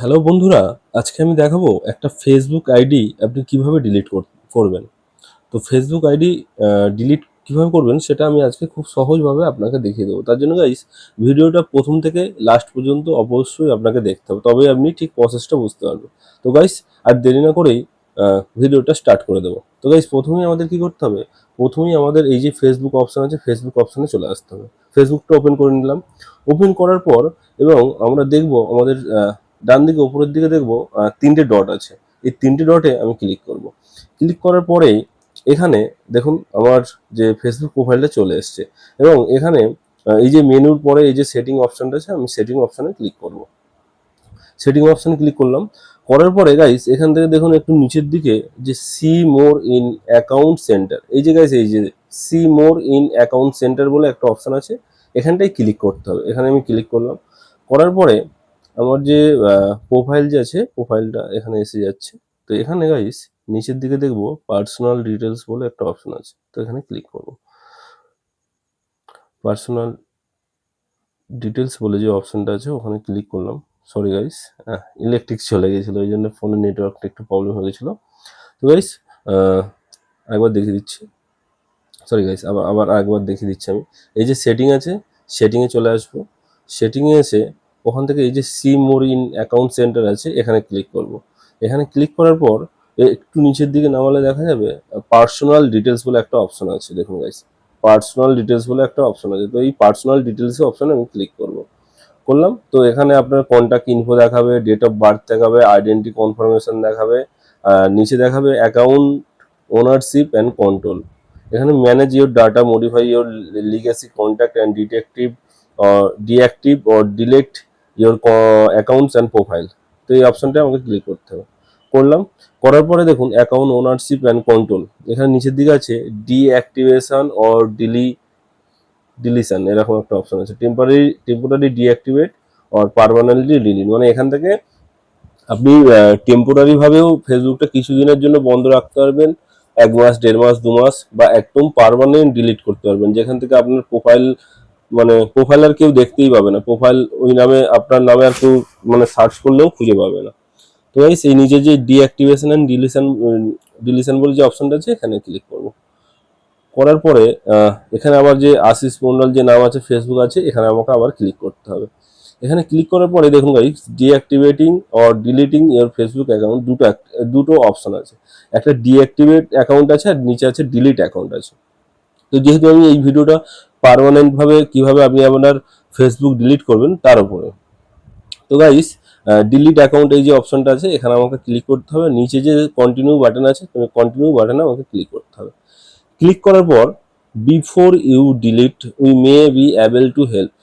Hello বন্ধুরা, আজকে আমি দেখাবো একটা ফেসবুক আইডি আপনি কীভাবে ডিলিট করবেন। তো ফেসবুক আইডি ডিলিট কীভাবে করবেন সেটা আমি আজকে খুব সহজভাবে আপনাকে দেখিয়ে দেবো। তার জন্য গাইস ভিডিওটা প্রথম থেকে লাস্ট পর্যন্ত অবশ্যই আপনাকে দেখতে হবে তবেই আপনি ঠিক প্রসেসটা বুঝতে পারবেন। তো গাইস আর দেরি না করেই ভিডিওটা স্টার্ট করে দেবো। তো গাইস প্রথমেই আমাদের কি করতে হবে? প্রথমেই আমাদের এই যে ফেসবুক অপশন আছে ফেসবুক অপশনে চলে আসতে হবে। ফেসবুকটা ওপেন করে নিলাম। ওপেন করার পর, এবং আমরা দেখব আমাদের ডান দিকে, উপরের দিকে দেখব তিনটে ডট আছে। এই তিনটে ডটে আমি ক্লিক করব। ক্লিক করার পরেই এখানে দেখুন আমার যে ফেসবুক প্রোফাইলটা চলে এসছে। এবং এখানে এই যে মেনুর পরে এই যে সেটিং অপশনটা আছে, আমি সেটিং অপশনে ক্লিক করব। সেটিং অপশনে ক্লিক করলাম। করার পরে গাইস এখান থেকে দেখুন একটু নিচের দিকে যে see more in account centre এই যে গাইস এই যে see more in account centre বলে একটা অপশন আছে। এখানটাই ক্লিক করতে হবে। এখানে আমি ক্লিক করলাম। করার পরে আমার যে প্রোফাইল যে আছে প্রোফাইলটা এখানে এসে যাচ্ছে। তো এখানে গাইস নিচের দিকে দেখব পার্সোনাল ডিটেলস বলে একটা অপশন আছে। তো এখানে ক্লিক করব। পার্সোনাল ডিটেলস বলে যে অপশনটা আছে, ওখানে ক্লিক করলাম। সরি গাইস ইলেকট্রিক চলে গেছিল ওই জন্য ফোনের নেটওয়ার্কটা একটু প্রবলেম হয়ে গেছিল। তো গাইস একবার দেখে দিচ্ছি। সরি গাইস আবার আবার একবার দেখিয়ে দিচ্ছি আমি। এই যে সেটিং আছে সেটিংয়ে চলে আসব। সেটিংয়ে এসে ওখান থেকে এই যে see more in account centre আছে, এখানে ক্লিক করব। এখানে ক্লিক করার পর একটু নিচের দিকে নামালে দেখা যাবে পার্সোনাল ডিটেলস বলে একটা অপশন আছে, দেখুন গাইস পার্সোনাল ডিটেলস বলে একটা অপশন আছে, তো এই পার্সোনাল ডিটেলস অপশনে আমি ক্লিক করব। করলাম, তো এখানে আপনার কন্ট্যাক্ট ইনফো দেখাবে ডেট অফ বার্থ দেখাবে আইডেন্টি কনফার্মেশন দেখাবে নিচে দেখাবে অ্যাকাউন্ট ওনারশিপ অ্যান্ড কন্ট্রোল এখানে manage your data modify your legacy contact and detective deactivate or delete your accounts and profile তো এই অপশনটা আমাকে ক্লিক করতে হবে। করলাম। করার পরে দেখুন অ্যাকাউন্ট ওনারশিপ অ্যান্ড কন্ট্রোল এখানে নিচের দিকে আছে ডিঅ্যাক্টিভেশন অর ডিলি ডিলিশন এরকম একটা অপশন আছে। Temporary temporary deactivate or permanently delete মানে এখান থেকে আপনি টেম্পোরারি ভাবেও ফেসবুকটা কিছুদিনের জন্য বন্ধ রাখতে পারবেন। এক মাস, দেড় মাস, দু মাস বা একদম পারমানেন্ট ডিলিট করতে পারবেন। যেখান থেকে আপনার প্রোফাইল মানে প্রোফাইল আর কেউ দেখতেই পাবে না। প্রোফাইল ওই নামে, আপনার নামে আর কেউ মানে সার্চ করলেও খুঁজে পাবে না। তো গাইস এই নিচে যে ডিঅ্যাক্টিভেশন অ্যান্ড ডিলিশন ডিলিশন বলে যে অপশনটা আছে, এখানে ক্লিক করব। করার পরে এখানে আবার যে আশিস মন্ডল যে নাম আছে ফেসবুক আছে, এখানে আমাকে আবার ক্লিক করতে হবে। এখানে ক্লিক করার পরে দেখুন guys deactivating or deleting your Facebook account দুটো দুটো অপশন আছে। একটা ডিঅ্যাক্টিভেট অ্যাকাউন্ট আছে আর নিচে আছে ডিলিট অ্যাকাউন্ট আছে। তো যেহেতু আমি এই ভিডিওটা পার্মানেন্ট ভাবে কীভাবে আপনি আপনার ফেসবুক ডিলিট করবেন, তার উপরে। তো গাইস ডিলিট অ্যাকাউন্ট এই যে অপশনটা আছে, এখানে আমাকে ক্লিক করতে হবে। নিচে যে কন্টিনিউ বাটন আছে, তুমি কন্টিনিউ বাটনে আমাকে ক্লিক করতে হবে। ক্লিক করার পর before you delete we may be able to help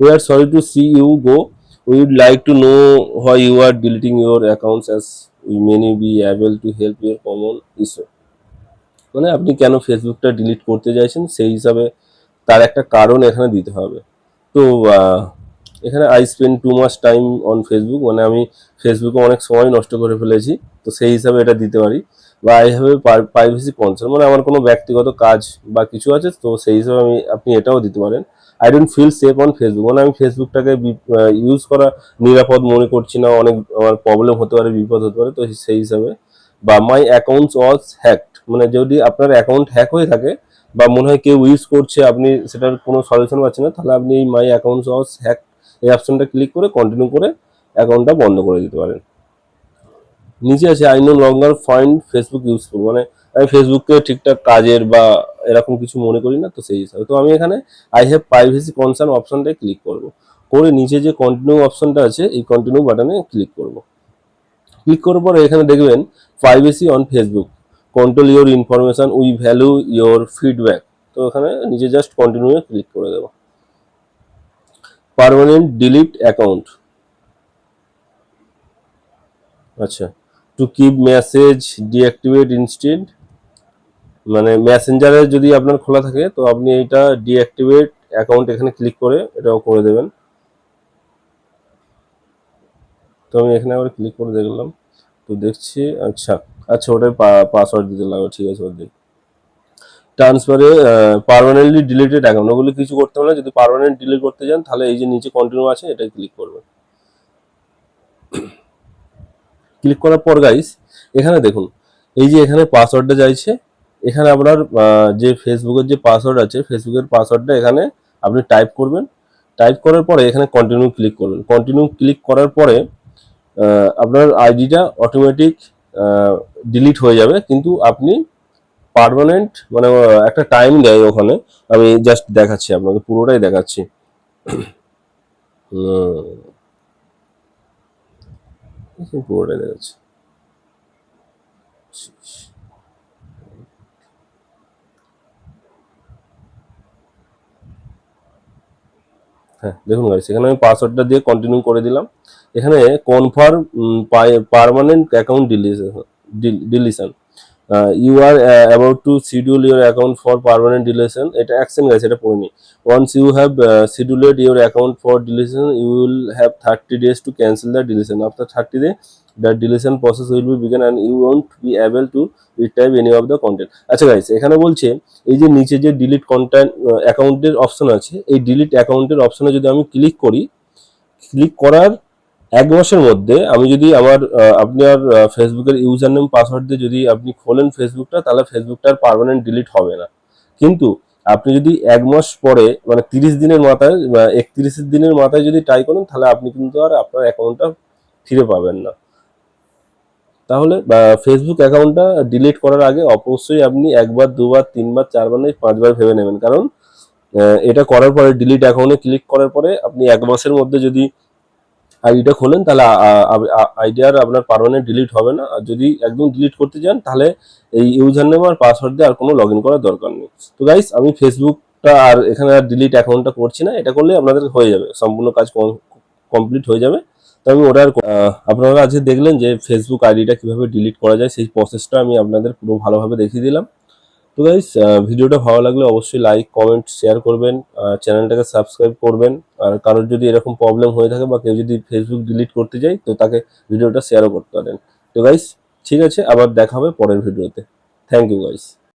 we are sorry to see you go we would like to know why you are deleting your accounts as we may be able to help your common issue মানে আপনি কেন ফেসবুকটা delete করতে চাইছেন? সেই হিসাবে তার একটা কারণ এখানে দিতে হবে। তো এখানে I spend too much time on Facebook মানে আমি ফেসবুকে অনেক সময় নষ্ট করে ফেলেছি, তো সেই হিসাবে এটা দিতে পারি। বা I have a privacy concern মানে আমার কোনো ব্যক্তিগত কাজ বা কিছু আছে, তো সেই হিসাবে আমি, আপনি এটাও দিতে পারেন। I don't feel safe on Facebook মানে আমি ফেসবুকটাকে ইউজ করা নিরাপদ মনে করছি না, অনেক আমার প্রবলেম হতে পারে, বিপদ হতে পারে, তো সেই হিসাবে বা মাই অ্যাকাউন্টস ওয়াজ হ্যাকড মানে যদি আপনার অ্যাকাউন্ট হ্যাক হয়ে থাকে বা মনে হয় কেউ ইউজ করছে, আপনি সেটার কোনো সলিউশন পাচ্ছেন না, তাহলে আপনি এই মাই অ্যাকাউন্টস ওয়াজ হ্যাক এই অপশনটা ক্লিক করে কন্টিনিউ করে অ্যাকাউন্টটা বন্ধ করে দিতে পারেন। নিচে আছে I no longer find Facebook useful মানে আমি ফেসবুককে ঠিকঠাক কাজের বা এরকম কিছু মনে করি না, তো সেই হিসাবে। তো আমি এখানে আই হ্যাভ প্রাইভেসি কনসার্ন অপশনটায় ক্লিক করব। করে নিচে যে কন্টিনিউ অপশনটা আছে, এই কন্টিনিউ বাটনে ক্লিক করব। ক্লিক করার পরে এখানে দেখবেন privacy on Facebook control your information we value your feedback তো এখানে নিচে জাস্ট কন্টিনিউ ক্লিক করে দেবো। পার্মানেন্ট ডিলিট অ্যাকাউন্ট আচ্ছা to keep message deactivate instead মানে মেসেঞ্জারে যদি আপনার খোলা থাকে, তো আপনি এটা ডিঅ্যাক্টিভেট অ্যাকাউন্ট এখানে ক্লিক করে এটাও করে দেবেন। তো আমি এখানে আবার ক্লিক করে দেখলাম। তো দেখছি আচ্ছা আচ্ছা ওটাই পাসওয়ার্ড দিতে লাগবে, ঠিক আছে, ওদের। ট্রান্সফারে পার্মানেন্টলি ডিলিটেড অ্যাকাউন্ট ওগুলো কিছু করতে হবে না যদি পারমানেন্ট ডিলিট করতে চান তাহলে এই যে নিচে কন্টিনিউ আছে, এটাই ক্লিক করবেন। ক্লিক করার পর গাইস এখানে দেখুন, এই যে এখানে পাসওয়ার্ডটা চাইছে এখানে আপনার যে ফেসবুকের যে পাসওয়ার্ড আছে ফেসবুকের পাসওয়ার্ডটা এখানে আপনি টাইপ করবেন। টাইপ করার পরে এখানে কন্টিনিউ ক্লিক করবেন। কন্টিনিউ ক্লিক করার পরে আপনার আইডিটা অটোমেটিক ডিলিট হয়ে যাবে। কিন্তু আপনি পারমানেন্ট মানে একটা টাইম দেয় ওখানে। আমি জাস্ট দেখাচ্ছি আপনাকে, পুরোটাই দেখাচ্ছি। পুরোটাই দেখাচ্ছি। হ্যাঁ দেখুন গাড়ি সেখানে আমি পাসওয়ার্ডটা দিয়ে কন্টিনিউ করে দিলাম। এখানে confirm permanent account deletion you are about to schedule your account for permanent deletion এটা অ্যাকশন গেছে এটা পড়িনি once you have scheduled your account for deletion you will have thirty days to cancel the deletion after thirty day the deletion process will be begin and you won't be able to retype any of the content আচ্ছা guys এখানে বলছে, এই যে নিচে যে delete content অ্যাকাউন্টের option আছে, এই ডিলিট অ্যাকাউন্টের অপশনে যদি আমি ক্লিক করি ক্লিক করার এক মাসের মধ্যে আমি যদি আমার আপনার ফেসবুকের ইউজার নেম পাসওয়ার্ড দিয়ে যদি আপনি খোলেন ফেসবুকটা তাহলে ফেসবুকটা আর পার্মানেন্ট ডিলিট হবে না। কিন্তু আপনি যদি এক মাস পরে মানে তিরিশ দিনের মাথায় একত্রিশ দিনের মাথায় যদি ট্রাই করেন, তাহলে আপনি কিন্তু আর আপনার অ্যাকাউন্টটা ফিরে পাবেন না। তাহলে ফেসবুক অ্যাকাউন্টটা ডিলিট করার আগে অবশ্যই আপনি একবার, দুবার, তিনবার, চারবার নয় পাঁচবার ভেবে নেবেন। কারণ এটা করার পরে ডিলিট অ্যাকাউন্টে ক্লিক করার পরে আপনি এক মাসের মধ্যে যদি আইডিটা খোলেন, তাহলে আইডিয়ার আপনার পারমানেন্ট ডিলিট হবে না। আর যদি একদম ডিলিট করতে চান, তাহলে এই ইউজার নেম আর পাসওয়ার্ড দিয়ে আর কোনো লগ ইন করার দরকার নেই। তো গাইস আমি ফেসবুকটা আর এখানে আর ডিলিট অ্যাকাউন্টটা করছি না। এটা করলে আপনাদের হয়ে যাবে। সম্পূর্ণ কাজ কমপ্লিট হয়ে যাবে। তো আমি ওটা আর আপনারা আজকে দেখলেন যে ফেসবুক আইডিটা কীভাবে ডিলিট করা যায়, সেই প্রসেসটা আমি আপনাদের পুরো ভালোভাবে দেখিয়ে দিলাম। তো গাইস ভিডিওটা ভালো লাগলে অবশ্যই লাইক কমেন্ট শেয়ার করবেন চ্যানেলটাকে সাবস্ক্রাইব করবেন। আর কারোর যদি এরকম প্রবলেম হয়ে থাকে বা কেউ যদি ফেসবুক ডিলিট করতে যায়, তো তাকে ভিডিওটা শেয়ারও করতে পারেন। তো গাইস ঠিক আছে, আবার দেখা হবে পরের ভিডিওতে। Thank you guys